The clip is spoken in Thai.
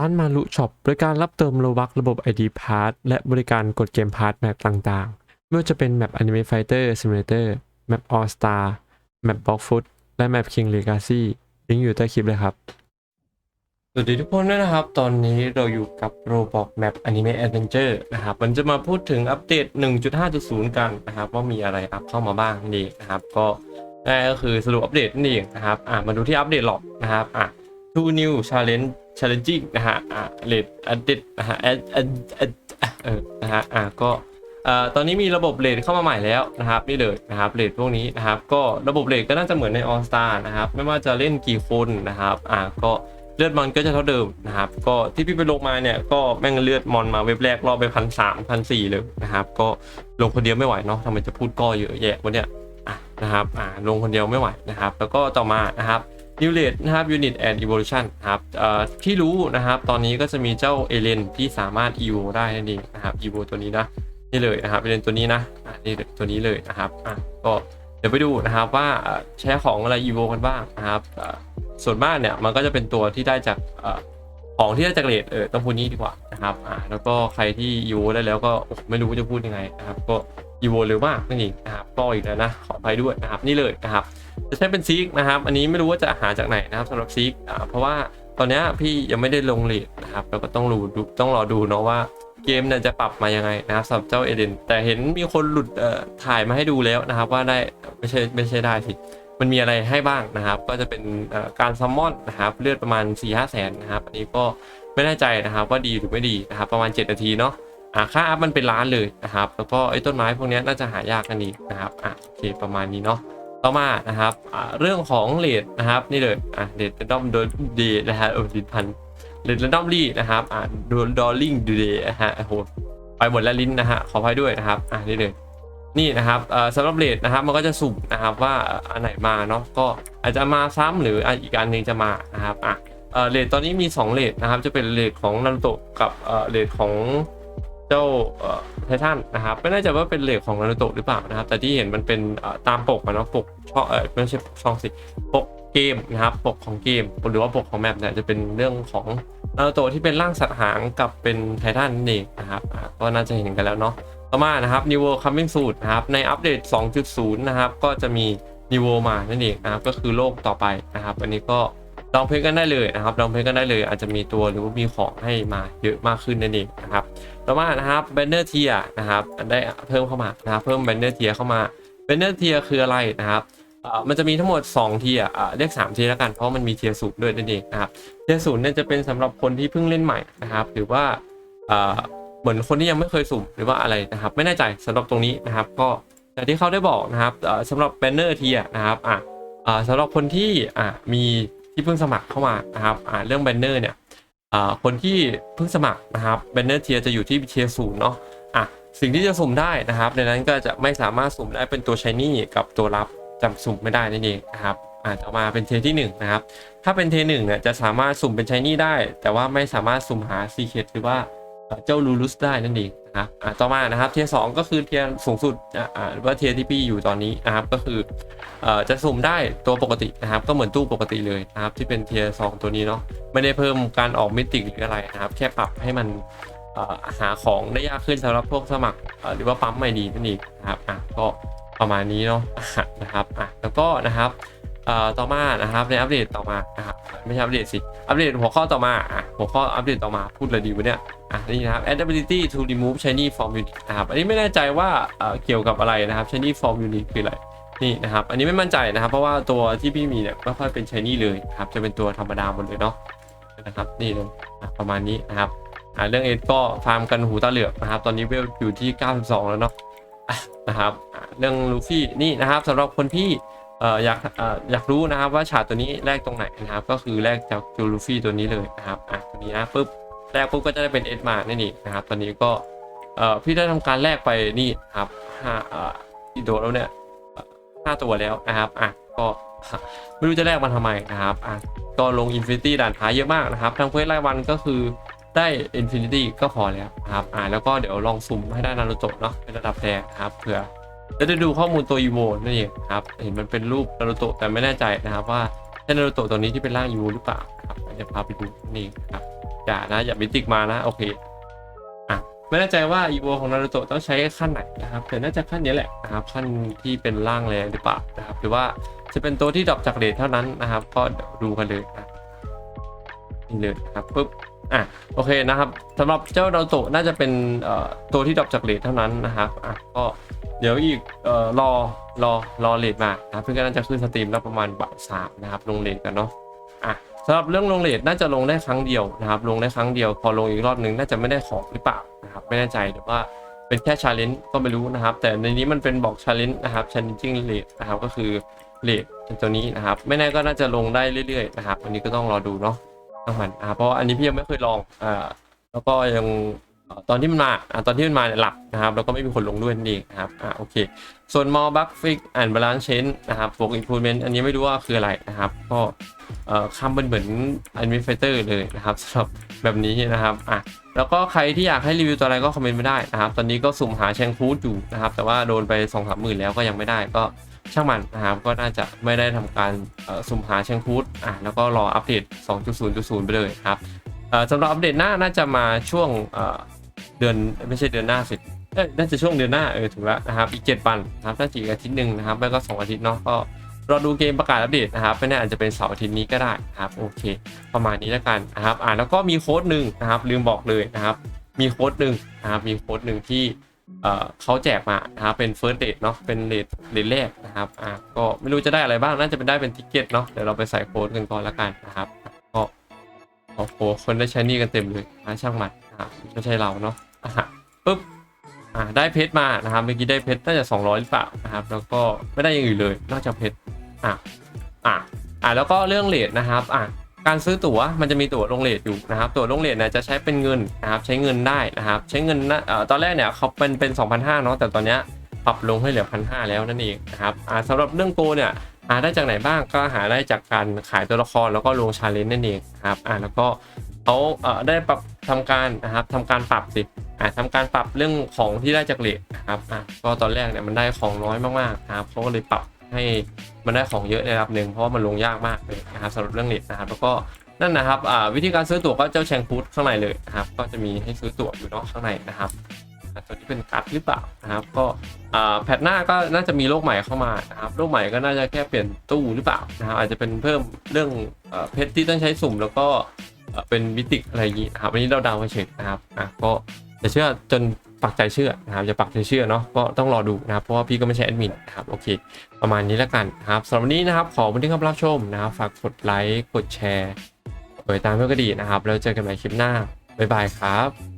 ร้านมารุช็อปบริการรับเติมโลบักระบบ ID Pass และบริการกดเกมพาร์ทแมปต่างๆ ไม่ว่าจะเป็นแมป Anime Fighter Simulator แมป All Star แมป Block Foot และแมป King Legacy ลิงก์อยู่ใต้คลิปเลยครับ สวัสดีทุกคนด้วยนะครับ ตอนนี้เราอยู่กับ Roblox Map Anime Adventure นะครับ มันจะมาพูดถึงอัปเดต 1.5.0 กันนะครับ ว่ามีอะไรอัพเข้ามาบ้างนี่นะครับ ก็นั่นก็คือสรุปอัปเดตนั่นเองนะครับ อะมาดูที่อัปเดตหรอกนะครับ อะ two new challenge challenging นะฮะอะ rate update นะฮะ add add add เออนะฮะอะก็เอ่อตอนนี้มีระบบเลทเข้ามาใหม่แล้วนะครับนี่เลยนะครับเลทพวกนี้นะครับก็ระบบเลทก็น่าจะเหมือนใน All Star นะครับไม่ว่าจะเล่นกี่คนนะครับอะก็เลือดมอนก็จะเท่าเดิมนะครับก็ที่พี่ไปลงมาเนี่ยก็แม่งเลือดมอนมาเว็บแรกรอบไปพันสามพันสี่เลยนะครับก็ลงคนเดียวไม่ไหวเนาะทำไมจะพูดก็เยอะแยะวะเนี่ยอะนะครับอ่าลงคนเดียวไม่ไหวนะครับ แล้วก็ต่อมานะครับ New Rate นะครับ Unit and Evolution นะครับที่รู้นะครับตอนนี้ก็จะมีเจ้าเอเลนที่สามารถ Evo ได้นั่นเองนะครับ Evo ตัวนี้นะนี่เลยนะครับเอเลนตัวนี้นะอ่านี่ตัวนี้เลยนะครับอะก็เดี๋ยวไปดูนะครับว่าเอ่อใช้ของอะไร Evo กันบ้างนะครับส่วนมากเนี่ยมันก็จะเป็นตัวที่ได้จาก ของที่ได้จากเลทเออต้องพูดนี้ดีกว่านะครับอ่าแล้วก็ใครที่ Evo ได้แล้วก็ไม่รู้จะพูดยังไงนะครับก็ Evo เร็วมากนั่นเองนะครับก็อีกแล้วนะขออภัยด้วยนะครับนี่เลยนะครับจะใช้เป็นซีกนะครับอันนี้ไม่รู้ว่าจะหาจากไหนนะครับสำหรับซีกอ่าเพราะว่าตอนเนี้ยพี่ยังไม่ได้ลงเลทนะครับแล้วก็ต้องรู้ดูต้องรอดูเนาะว่าเกมเนี่ยจะปรับมายังไงนะครับสำหรับเจ้าเอเดนแต่เห็นมีคนหลุดเอ่อถ่ายมาให้ดูแล้วนะครับว่าได้ไม่ใช่ไม่ใช่ได้สิ มันมีอะไรให้บ้างนะครับ ก็จะเป็นการซัมมอนนะครับเลือดประมาณ4ี่ห้าแสนนะครับอันนี้ก็ไม่แน่ใจนะครับว่าดีหรือไม่ดีนะครับประมาณ 7 นาทีเนาะอ่าค่าอัพมันเป็นล้านเลยนะครับ แล้วก็ไอ้ต้นไม้พวกนี้น่าจะหายากกันอีกนะครับอะโอเคประมาณนี้เนาะต่อมานะครับอ่าเรื่องของเลดนะครับนี่เลยอะเลดดอมโดเดนะฮะเออดิพันเลดดอมลี่นะครับอ่าโดดอลลิงดูเดนะฮะโอ้โหไปหมดแล้วลิ้นนะฮะขออภัยด้วยนะครับอะนี่เลย นี่นะครับสำหรับเลดนะครับมันก็จะสุ่มนะครับว่าอันไหนมาเนาะก็อาจจะมาซ้ำหรืออีกอันหนึงจะมานะครับอะเลดตอนนี้มี 2เลดนะครับจะเป็นเลดของนารูโตะกับเลดของเจ้าไททันนะครับไม่แน่ใจว่าเป็นเล็กของนารูโตะหรือเปล่านะครับ แต่ที่เห็นมันเป็นตามปกอะเนาะปกช่องเออไม่ใช่ช่องสิปกเกมนะครับปกของเกมหรือว่าปกของแมปเนี่ยจะเป็นเรื่องของนารูโตะที่เป็นร่างสัตว์หางกับเป็นไททันนั่นเองนะครับก็น่าจะเห็นกันแล้วเนาะ ต่อมานะครับ New World Coming Soon นะครับ ในอัปเดต 2.0 นะครับ ก็จะมี New World มานั่นเองนะครับ ก็คือโลกต่อไปนะครับ อันนี้ก็ลองเพลงกันได้เลยนะครับ ลองเพลงกันได้เลย อาจจะมีตัวหรือว่ามีของให้มาเยอะมากขึ้นนั่นเองนะครับ ต่อมานะครับ banner tier นะครับ ได้เพิ่มเข้ามานะครับ เพิ่ม banner tier เข้ามา banner tier คืออะไรนะครับมันจะมีทั้งหมด2 tier อะเรียก3 tier แล้วกันเพราะมันมี tier สูงด้วยนั่นเองนะครับ tier ศูนย์เนี่ยจะเป็นสำหรับคนที่เพิ่งเล่นใหม่นะครับหรือว่า เหมือนคนที่ยังไม่เคยสุ่มหรือว่าอะไรนะครับ ไม่แน่ใจสำหรับตรงนี้นะครับ ก็อย่างที่เขาได้บอกนะครับเอ่อสำหรับ banner tier นะครับอะสำหรับคนที่อะมีที่เพิ่งสมัครเข้ามานะครับอะเรื่อง banner เนี่ยอ่าคนที่เพิ่งสมัครนะครับแบนเนอร์เทียจะอยู่ที่เทียศูนย์เนาะอะสิ่งที่จะสุ่มได้นะครับ ในนั้นก็จะไม่สามารถสุ่มได้เป็นตัวชายนี่กับตัวรับจำสุ่มไม่ได้นั่นเองนะครับอาต่อมาเป็นเทียที่หนึ่งนะครับ ถ้าเป็นเทียหนึ่งเนี่ยจะสามารถสุ่มเป็นชายนี่ได้ แต่ว่าไม่สามารถสุ่มหาซีเคทหรือว่า เจ้าลูลุสได้นั่นเองนะครับอ่าต่อมานะครับเทียสองก็คือเทียสูงสุดอ่าหรือว่าเทียที่พี่อยู่ตอนนี้นะครับก็คือเอ่อจะสุ่มได้ตัวปกตินะครับ ก็เหมือนตู้ปกติเลยนะครับ ที่เป็นเทียสองตัวนี้เนาะไม่ได้เพิ่มการออกมิติหรืออะไรนะครับ แค่ปรับให้มันหาของได้ยากขึ้นสำหรับพวกสมัครหรือว่าปั๊มไม่ดีนั่นเองนะครับอะก็ประมาณนี้เนาะนะครับอะแล้วก็นะครับเอ่อต่อมานะครับในอัปเดตต่อมานะครับ ไม่ใช่อัปเดตสิ อัปเดตหัวข้อต่อมาอะหัวข้ออัปเดตต่อมาพูดเลยดีวะเนี่ยอะนี่นะครับ ability to remove shiny from unit นะครับอันนี้ไม่แน่ใจว่าเอ่อเกี่ยวกับอะไรนะครับ shiny from unit คืออะไรนี่นะครับ อันนี้ไม่มั่นใจนะครับ เพราะว่าตัวที่พี่มีเนี่ยไม่ค่อยเป็นชายนี่เลยครับ จะเป็นตัวธรรมดาหมดเลยเนาะนะครับ นี่เลยประมาณนี้นะครับเรื่องเอ็ดก็ฟาร์มกันหูตาเหลือกนะครับ ตอนนี้เวลอยู่ที่ 92 แล้วเนาะนะครับ เรื่องลูฟี่นี่นะครับสำหรับคนที่ อ่ออยากเอ่ออยากรู้นะครับว่าฉากตัวนี้แลกตรงไหนนะครับ ก็คือแลกจากจูลูฟี่ตัวนี้เลยนะครับอะตัวนี้นะปุ๊บแลกปุ๊บก็จะได้เป็นเอ็ดมานั่นเองนะครับ ตอนนี้ก็เอ่อพี่ได้ทำการแลกไปนี่ครับห้าเอ่อที่โดนแล้วเนี่ยห้าตัวแล้วนะครับอะก็ไม่รู้จะแลกมันทำไมนะครับอะก็ลง Infinity ด่านท้ายเยอะมากนะครับทางเควสรายวันก็คือได้ Infinity ก็พอแล้วนะครับอะแล้วก็เดี๋ยวลองสุ่มให้ได้นารูโตะเนาะเป็นระดับแดงนะครับเผื่อ จะได้ดูข้อมูลตัว EVO นั่นเองครับ เห็นมันเป็นรูปนารูโตะแต่ไม่แน่ใจนะครับว่าใช่นารูโตะตัวนี้ที่เป็นร่าง EVO หรือเปล่าครับเดี๋ยวพาไปดูนี่ครับอย่านะอย่ามิติกมานะโอเคอะไม่แน่ใจว่าอีโวของนารูโตะต้องใช้ขั้นไหนนะครับแต่น่าจะขั้นนี้แหละนะครับขั้นที่เป็นร่างแรงหรือเปล่านะครับหรือว่าจะเป็นตัวที่ดรอปจากเลทเท่านั้นนะครับ ก็ดูกันเลยนะนี่เลยนะครับปุ๊บ อะโอเคนะครับสำหรับเจ้านารูโตน่าจะเป็นตัวที่ดรอปจากเลทเท่านั้นนะครับอะก็เดี๋ยวอีกอรอรอรอเลทมานะเพื่อนก็น่าจะขึ้นสตรีมแล้วประมาณบ่ายสามนะครับลงเลทกันเนาะอะสำหรับเรื่องลงเลทน่าจะลงได้ครั้งเดียวนะครับ ลงได้ครั้งเดียวพอลงอีกรอบหนึ่งน่าจะไม่ได้ของหรือเปล่านะครับไม่แน่ใจหรือว่าเป็นแค่ชาเลนจ์ก็ไม่รู้นะครับ แต่ในนี้มันเป็นบอกชาเลนจ์นะครับ challenging rate นะครับก็คือเลทตัวนี้นะครับ ไม่แน่ก็น่าจะลงได้เรื่อยๆนะครับ อันนี้ก็ต้องรอดูเนาะ ต้องมันอ่าเพราะอันนี้พี่ยังไม่เคยลองอ่าแล้วก็ยัง ตอนที่มันมาอ่าตอนที่มันมาเนี่ยหลับนะครับแล้วก็ไม่มีคนลงด้วยนั่นเองนะครับอ่าโอเค ส่วน more bug fix and balance change นะครับบวก improvement อันนี้ไม่รู้ว่าคืออะไรนะครับ ก็เอ่อคำเป็นเหมือน Admin Fighter เลยนะครับสำหรับแบบนี้นะครับอะแล้วก็ใครที่อยากให้รีวิวตัวอะไรก็คอมเมนต์ไม่ได้นะครับ ตอนนี้ก็สุ่มหาแชงคูดอยู่นะครับ แต่ว่าโดนไป2องสามหมื่นแล้วก็ยังไม่ได้ก็ช่างมันนะครับ ก็น่าจะไม่ได้ทำการสุ่มหาแชงคูดอะแล้วก็รออัปเดต 2.0.0 ไปเลยครับสำหรับอัปเดตหน้าน่าจะมาช่วง เดือนไม่ใช่เดือนหน้าสิน่าจะช่วงเดือนหน้าเออถูกแล้วนะครับอีก 7 วันนะครับน่าจะอีกอาทิตย์หนึ่งนะครับไม่ก็สองอาทิตย์เนาะก็รอดูเกมประกาศอัปเดตนะครับไม่แน่อาจจะเป็นเสาร์อาทิตย์นี้ก็ได้นะครับโอเค ประมาณนี้แล้วกันนะครับอ่าแล้วก็มีโค้ดหนึ่งนะครับลืมบอกเลยนะครับ มีโค้ดหนึ่งนะครับมีโค้ดหนึ่งที่เอ่อเขาแจกมานะครับเป็น first date เนาะเป็นเลทเลทแรกนะครับอ่าก็ไม่รู้จะได้อะไรบ้างน่าจะเป็นได้เป็นทิกเก็ตเนาะเดี๋ยวเราไปใส่โค้ดกันก่อนละกันนะครับก็โอ้โหคนได้ใช้นี่กันเต็มเลยนะช่างมัน ไม่ใช่เราเนาะอะปุ๊บอ่าได้เพชรมานะครับเมื่อกี้ได้เพชรน่าจะ200หรือเปล่านะครับแล้วก็ไม่ได้อย่างอื่นเลยนอกจากเพชรอะอะอะแล้วก็เรื่องเลทนะครับอะการซื้อตั๋วมันจะมีตั๋วลงเลทอยู่นะครับ ตั๋วลงเลทเนี่ยจะใช้เป็นเงินนะครับใช้เงินได้นะครับ ใช้เงินนะเอ่อตอนแรกเนี่ยเขาเป็นเป็น2,500เนาะแต่ตอนเนี้ยปรับลงให้เหลือ1,500แล้วนั่นเองนะครับอ่าสำหรับเรื่องโกเนี่ยหาได้จากไหนบ้างก็หาได้จากการขายตัวละครแล้วก็ลงชาเลนจ์นั่นเองครับอ่าแล้วก็เขาเอ่อได้ปรับ ทำการนะครับทำการปรับสิอ่าทำการปรับเรื่องของที่ได้จากเหลทนะครับอะก็ตอนแรกเนี่ยมันได้ของน้อยมากๆนะครับเขาก็เลยปรับให้มันได้ของเยอะในระดับหนึ่งเพราะว่ามันลงยากมากเลยนะครับสำหรับเรื่องเหลทนะครับ แล้วก็นั่นนะครับอ่าวิธีการซื้อตั๋วก็เจ้าแชงคูดข้างในเลยนะครับ ก็จะมีให้ซื้อตั๋วอยู่นอกข้างในนะครับอะตัวที่เป็นการ์ดหรือเปล่านะครับ ก็อ่าแพทหน้าก็น่าจะมีโลกใหม่เข้ามานะครับโลกใหม่ก็น่าจะแค่เปลี่ยนตู้หรือเปล่านะครับอาจจะเป็นเพิ่มเรื่องเอ่อเพชรที่ต้องใช้สุ่มแล้วก็ เป็นมิติอะไรอย่างนี้นะครับอันนี้เราเดาไว้เฉยนะครับอะก็จะเชื่อจนปักใจเชื่อนะครับจะปักใจเชื่อเนาะก็ต้องรอดูนะครับเพราะว่าพี่ก็ไม่ใช่แอดมินนะครับโอเค ประมาณนี้แล้วกันนะครับสำหรับวันนี้นะครับขอบคุณที่เข้ามารับชมนะครับฝากกดไลค์กดแชร์กดติดตามเพื่อนก็ดีนะครับแล้วเจอกันใหม่คลิปหน้าบ๊ายบายครับ